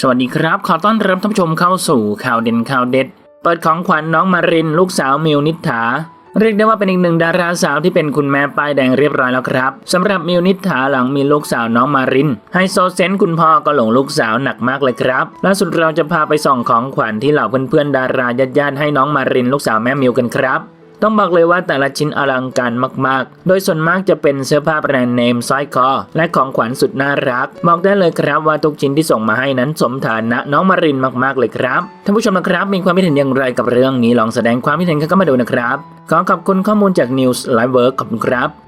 สวัสดีครับ ขอต้อนรับท่านผู้ชมเข้าสู่ข่าวเด่นข่าวเด็ด เปิดของขวัญน้องมาริน ลูกสาวมิวนิษฐา เรียกได้ว่าเป็นอีกหนึ่งดาราสาวที่เป็นคุณแม่ป้ายแดงเรียบร้อยแล้วครับสำหรับมิวนิษฐาหลังมีลูกสาวน้องมารินไฮโซเซนคุณพ่อก็หลงลูกสาวหนักมากเลยครับล่าสุดเราจะพาไปส่องของขวัญที่เหล่าเพื่อนๆดาราญาติๆให้น้องมารินลูกสาวแม่มิวกันครับ ต้องบอกเลยว่าแต่ละชิ้นอลังการมากๆ โดยส่วนมากจะเป็นเสื้อผ้าแบรนด์เนมสร้อยคอ และของขวัญสุดน่ารัก บอกได้เลยครับว่าทุกชิ้นที่ส่งมาให้นั้นสมฐานะน้องมารินมากๆเลยครับ ท่านผู้ชมนะครับ มีความคิดเห็นอย่างไรกับเรื่องนี้ลองแสดงความคิดเห็นกันเข้ามาดูนะครับ ขอขอบคุณข้อมูลจาก News Live Work ขอบคุณครับ